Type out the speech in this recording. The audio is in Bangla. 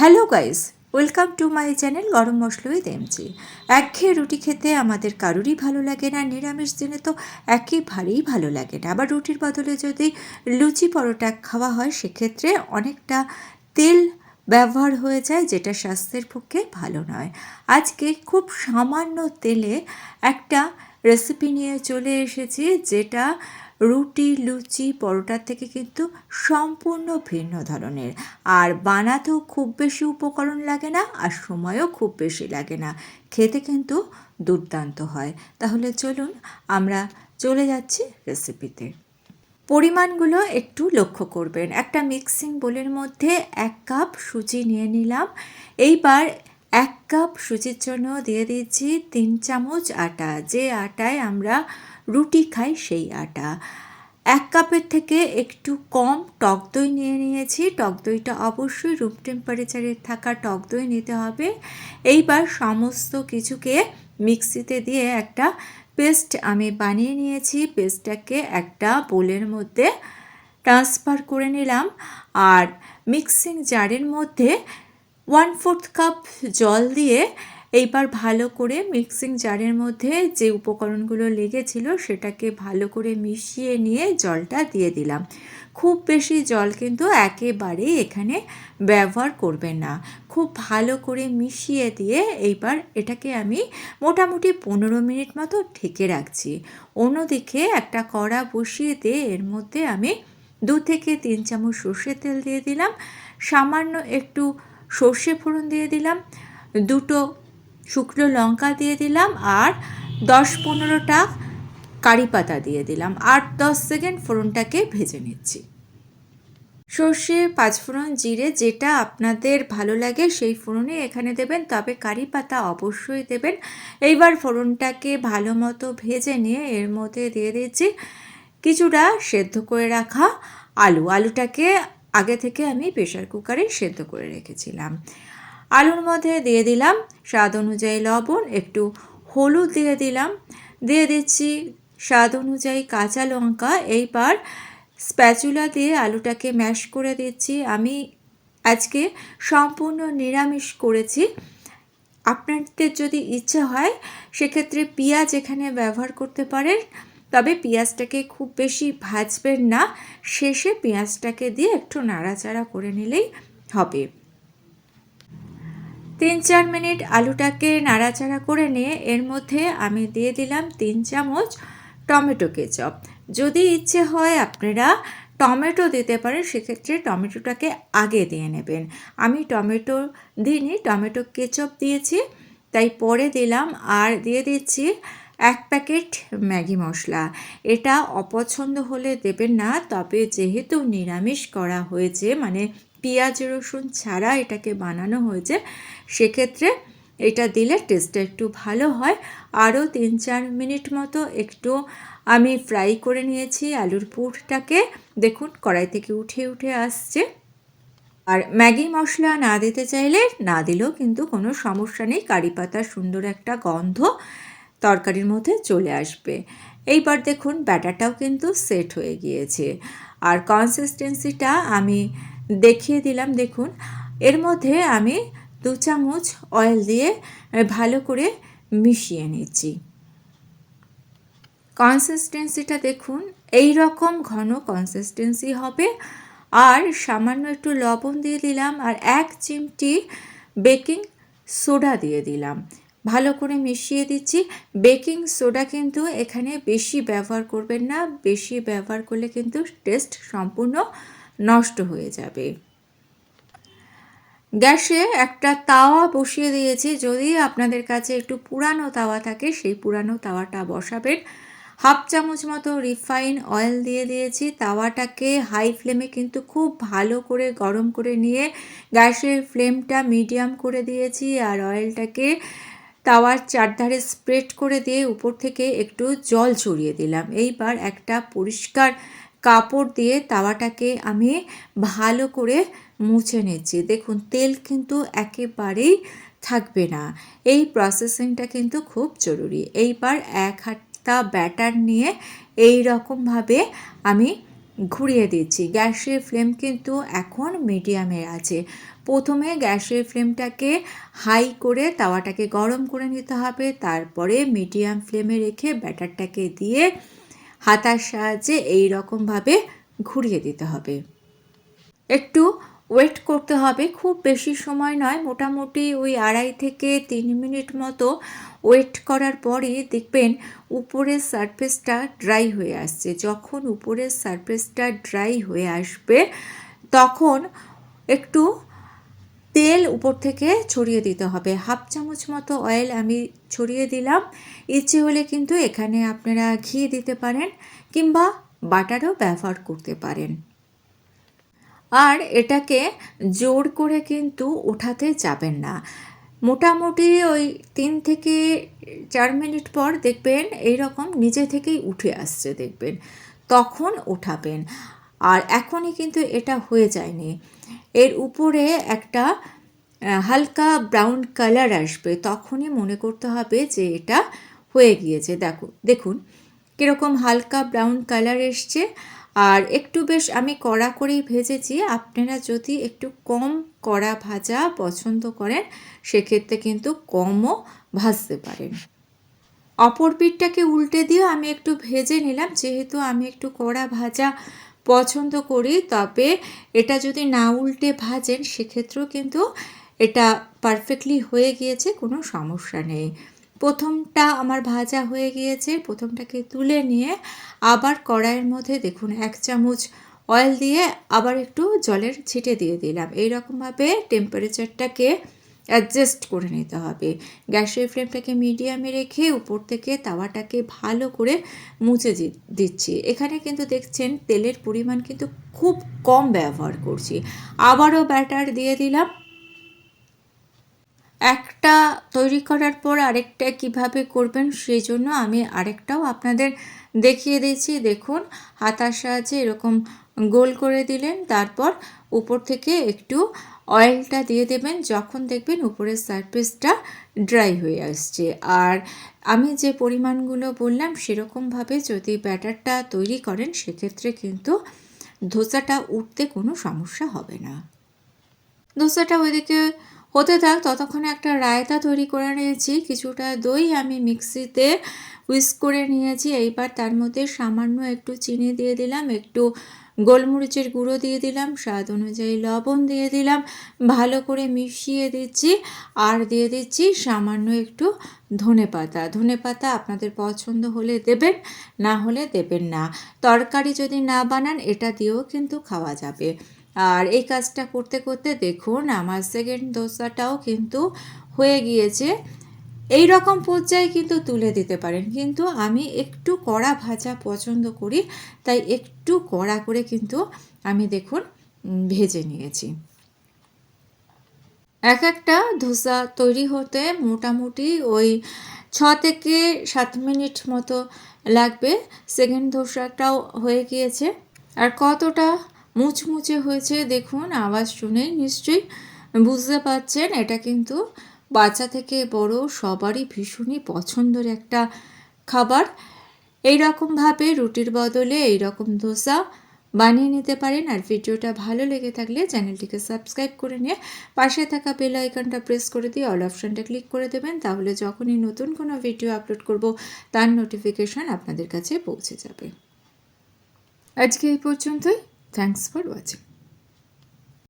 Hello guys, welcome to my channel garam masala with MG একঘেয়ে রুটি খেতে আমাদের কারোরই ভালো লাগে না, নিরামিষ দিনে তো একেবারেই ভালো লাগে না। আবার রুটির বদলে যদি লুচি পরোটা খাওয়া হয়, সেক্ষেত্রে অনেকটা তেল ব্যবহার হয়ে যায়, যেটা স্বাস্থ্যের পক্ষে ভালো নয়। আজকে খুব সামান্য তেলে একটা রেসিপি নিয়ে চলে এসেছি, যেটা রুটি, লুচি, পরোটার থেকে কিন্তু সম্পূর্ণ ভিন্ন ধরনের। আর বানাতেও খুব বেশি উপকরণ লাগে না, আর সময়ও খুব বেশি লাগে না। খেতে কিন্তু দুর্দান্ত হয়। তাহলে চলুন আমরা চলে যাচ্ছি রেসিপিতে পরিমাণগুলো একটু লক্ষ্য করবেন। একটা মিক্সিং বোলের মধ্যে এক কাপ সুজি নিয়ে নিলাম। এইবার এক কাপ সুজির জন্য দিয়ে দিচ্ছি তিন চামচ আটা। যে আটায় আমরা রুটি খাই সেই আটা। এক কাপের থেকে একটু কম টক দই নিয়ে নিয়েছি। টক দইটা অবশ্যই রুম টেম্পারেচারে থাকা টক দই নিতে হবে। এইবার সমস্ত কিছুকে মিক্সিতে দিয়ে একটা পেস্ট আমি বানিয়ে নিয়েছি। পেস্টটাকে একটা বোলের মধ্যে ট্রান্সফার করে নিলাম। আর মিক্সিং জারের মধ্যে ওয়ান ফোর্থ কাপ জল দিয়ে এইবার ভালো করে মিক্সিং জারের মধ্যে যে উপকরণগুলো লেগেছিল সেটাকে ভালো করে মিশিয়ে নিয়ে জলটা দিয়ে দিলাম। খুব বেশি জল কিন্তু একেবারেই এখানে ব্যবহার করবেন না। খুব ভালো করে মিশিয়ে দিয়ে এইবার এটাকে আমি মোটামুটি পনেরো মিনিট মতো ঢেকে রাখছি। অন্যদিকে একটা কড়া বসিয়ে দিয়ে এর মধ্যে আমি দু থেকে তিন চামচ সর্ষের তেল দিয়ে দিলাম। সামান্য একটু সর্ষে ফোড়ন দিয়ে দিলাম। দুটো শুকনো লঙ্কা দিয়ে দিলাম আর দশ পনেরোটা কারি পাতা দিয়ে দিলাম। আর দশ সেকেন্ড ফোড়নটাকে ভেজে নিচ্ছি। সর্ষে, পাঁচফোড়ন, জিরে, যেটা আপনাদের ভালো লাগে সেই ফোড়নে এখানে দেবেন, তবে কারি পাতা অবশ্যই দেবেন। এইবার ফোড়নটাকে ভালো মতো ভেজে নিয়ে এর মধ্যে দিয়ে দিচ্ছি কিছুটা সেদ্ধ করে রাখা আলু। আলুটাকে আগে থেকে আমি প্রেশার কুকারে সেদ্ধ করে রেখেছিলাম। আলুর মধ্যে দিয়ে দিলাম স্বাদ অনুযায়ী লবণ, একটু হলুদ দিয়ে দিলাম। দিয়ে দিচ্ছি স্বাদ অনুযায়ী কাঁচা লঙ্কা। এইবার স্প্যাচুলা দিয়ে আলুটাকে ম্যাশ করে দিচ্ছি। আমি আজকে সম্পূর্ণ নিরামিষ করেছি। আপনাদের যদি ইচ্ছে হয়, সেক্ষেত্রে পেঁয়াজ এখানে ব্যবহার করতে পারেন। তবে পেঁয়াজটাকে খুব বেশি ভাজবেন না। শেষে পেঁয়াজটাকে দিয়ে একটু নাড়াচাড়া করে নিলেই হবে। তিন চার মিনিট আলুটাকে নাড়াচাড়া করে নিয়ে এর মধ্যে আমি দিয়ে দিলাম তিন চামচ টমেটো কেচপ। যদি ইচ্ছে হয় আপনারা টমেটো দিতে পারেন, সেক্ষেত্রে টমেটোটাকে আগে দিয়ে নেবেন। আমি টমেটো দিইনি, টমেটো কেচপ দিয়েছি, তাই পরে দিলাম আর দিয়ে দিচ্ছি এক প্যাকেট ম্যাগি মশলা। এটা অপছন্দ হলে দেবেন না, তবে যেহেতু নিরামিষ করা হয়েছে মানে পেঁয়াজ, রসুন ছাড়া এটাকে বানানো হয়েছে, সেক্ষেত্রে এটা দিলে টেস্টটা একটু ভালো হয়। আরও তিন চার মিনিট মতো একটু আমি ফ্রাই করে নিয়েছি আলুর পুরটাকে। দেখুন, কড়াই থেকে উঠে উঠে আসছে। আর ম্যাগি মশলা না দিতে চাইলে না দিলেও কিন্তু কোনো সমস্যা নেই, কারি পাতার সুন্দর একটা গন্ধ তরকারির মধ্যে চলে আসবে। এইবার দেখুন, ব্যাটারটাও কিন্তু সেট হয়ে গিয়েছে। আর কনসিস্টেন্সিটা আমি দেখিয়ে দিলাম, দেখুন। এর মধ্যে আমি দু চামচ অয়েল দিয়ে ভালো করে মিশিয়ে নিচ্ছি। কনসিস্টেন্সিটা দেখুন এই রকম ঘন কনসিস্টেন্সি হবে। আর সামান্য একটু লবণ দিয়ে দিলাম আর এক চিমটি বেকিং সোডা দিয়ে দিলাম। ভালো করে মিশিয়ে দিচ্ছি। বেকিং সোডা কিন্তু এখানে বেশি ব্যবহার করবেন না, বেশি ব্যবহার করলে কিন্তু টেস্ট সম্পূর্ণ নষ্ট হয়ে যাবে। গ্যাসে একটা তাওয়া বসিয়ে দিয়েছি। যদি আপনাদের কাছে একটু পুরানো তাওয়া থাকে, সেই পুরানো তাওয়াটা বসাবেন। হাফ চামচ মতো রিফাইন অয়েল দিয়ে দিয়েছি। তাওয়াটাকে হাই ফ্লেমে কিন্তু খুব ভালো করে গরম করে নিয়ে গ্যাসের ফ্লেমটা মিডিয়াম করে দিয়েছি আর অয়েলটাকে তাওয়ার চারধারে স্প্রেড করে দিয়ে উপর থেকে একটু জল ছড়িয়ে দিলাম। এইবার একটা পরিষ্কার কাপড় দিয়ে তাওয়াটাকে আমি ভালো করে মুছে নিচ্ছি। দেখুন, তেল কিন্তু একেবারেই থাকবে না। এই প্রসেসিংটা কিন্তু খুব জরুরি। এইবার এক হাতটা ব্যাটার নিয়ে এই রকমভাবে আমি ঘুরিয়ে দিচ্ছি। গ্যাসের ফ্লেম কিন্তু এখন মিডিয়ামে আছে। প্রথমে গ্যাসের ফ্লেমটাকে হাই করে তাওয়াটাকে গরম করে নিতে হবে। তারপরে মিডিয়াম ফ্লেমে রেখে ব্যাটারটাকে দিয়ে হাতার সাহায্যে এই রকমভাবে ঘুরিয়ে দিতে হবে। একটু ওয়েট করতে হবে, খুব বেশি সময় নয়, মোটামুটি ওই আড়াই থেকে তিন মিনিট মতো ওয়েট করার পরে দেখবেন উপরের সারফেসটা ড্রাই হয়ে আসছে। যখন উপরের সারফেসটা ড্রাই হয়ে আসবে, তখন একটু তেল উপর থেকে ছড়িয়ে দিতে হবে। হাফ চামচ মতো অয়েল আমি ছড়িয়ে দিলাম। ইচ্ছে হলে কিন্তু এখানে আপনারা ঘি দিতে পারেন কিংবা বাটারও ব্যবহার করতে পারেন। আর এটাকে জোর করে কিন্তু ওঠাতে যাবেন না। মোটামুটি ওই তিন থেকে চার মিনিট পর দেখবেন এই রকম নিজে থেকেই উঠে আসছে দেখবেন। তখন ওঠাবেন। আর এখনই কিন্তু এটা হয়ে যায়নি। এর উপরে একটা হালকা ব্রাউন কালার আসবে। তখনই মনে করতে হবে যে এটা হয়ে গিয়েছে। দেখো, দেখুন, কীরকম হালকা ব্রাউন কালার এসছে। আর একটু বেশ আমি কড়া করেই ভেজেছি। আপনারা যদি একটু কম কড়া ভাজা পছন্দ করেন, সেক্ষেত্রে কিন্তু কমও ভাজতে পারেন। অপর পিঠটাকে উল্টে দিয়ে আমি একটু ভেজে নিলাম। যেহেতু আমি একটু কড়া ভাজা পছন্দ করি, তবে এটা যদি না উল্টে ভাজেন, সেক্ষেত্রেও কিন্তু এটা পারফেক্টলি হয়ে গিয়েছে, কোনো সমস্যা নেই। প্রথমটা আমার ভাজা হয়ে গিয়েছে, প্রথমটাকে তুলে নিয়ে আবার কড়াইয়ের মধ্যে দেখুন, এক চামচ অয়েল দিয়ে আবার একটু জলের ছিটে দিয়ে দিলাম। এই রকমভাবে টেম্পারেচারটাকে অ্যাডজাস্ট করে নিতে হবে। গ্যাসের ফ্লেমটাকে মিডিয়ামে রেখে উপর থেকে তাওয়াটাকে ভালো করে মুছে দিচ্ছি। এখানে কিন্তু দেখছেন তেলের পরিমাণ কিন্তু খুব কম ব্যবহার করছি। আবারও ব্যাটার দিয়ে দিলাম। একটা তৈরি করার পর আরেকটা কীভাবে করবেন সেই জন্য আমি আরেকটাও আপনাদের দেখিয়ে দিচ্ছি দেখুন, হাতার সাহায্যে এরকম গোল করে দিলেন, তারপর উপর থেকে একটু অয়েলটা দিয়ে দেবেন, যখন দেখবেন উপরের সারফেসটা ড্রাই হয়ে আসছে। আর আমি যে পরিমাণগুলো বললাম, সেরকমভাবে যদি ব্যাটারটা তৈরি করেন, সেক্ষেত্রে কিন্তু ধোসাটা উঠতে কোনো সমস্যা হবে না। ধোসাটা ওইদিকে হতে থাক, ততক্ষণে একটা রায়তা তৈরি করে নিয়েছি, কিছুটা দই আমি মিক্সিতে উইস্ক করে নিয়েছি। এইবার তার মধ্যে সামান্য একটু চিনি দিয়ে দিলাম, একটু গোলমরিচের গুঁড়ো দিয়ে দিলাম, স্বাদ অনুযায়ী লবণ দিয়ে দিলাম, ভালো করে মিশিয়ে দিচ্ছি, আর দিয়ে দিচ্ছি সামান্য একটু ধনে পাতা। ধনে পাতা আপনাদের পছন্দ হলে দেবেন, না হলে দেবেন না। তরকারি যদি না বানান, এটা দিয়েও কিন্তু খাওয়া যাবে। আর এই কাজটা করতে করতে দেখুন, আমার সেকেন্ড দোসাটাও কিন্তু হয়ে গিয়েছে। এই রকম পর্যায়ে কিন্তু তুলে দিতে পারেন। কিন্তু আমি একটু কড়া ভাজা পছন্দ করি, তাই একটু কড়া করে কিন্তু আমি দেখুন ভেজে নিয়েছি। এক একটা ধোসা তৈরি হতে মোটামুটি ওই ছ থেকে সাত মিনিট মতো লাগবে। সেকেন্ড ধোসাটাও হয়ে গিয়েছে। আর কতটা মুচমুচে হয়েছে দেখুন, আওয়াজ শুনেই নিশ্চয়ই বুঝতে পারছেন। এটা কিন্তু বাচ্চা থেকে বড় সবারই ভীষণই পছন্দের একটা খাবার। এই রকমভাবে রুটির বদলে এই রকম ধোসা বানিয়ে নিতে পারেন। আর ভিডিওটা ভালো লেগে থাকলে চ্যানেলটিকে সাবস্ক্রাইব করে নিয়ে পাশে থাকা বেল আইকনটা প্রেস করে দিয়ে অল অপশানটা ক্লিক করে দেবেন। তাহলে যখনই নতুন কোনো ভিডিও আপলোড করব, তার নোটিফিকেশান আপনাদের কাছে পৌঁছে যাবে। আজকে এই পর্যন্তই। Thanks for watching.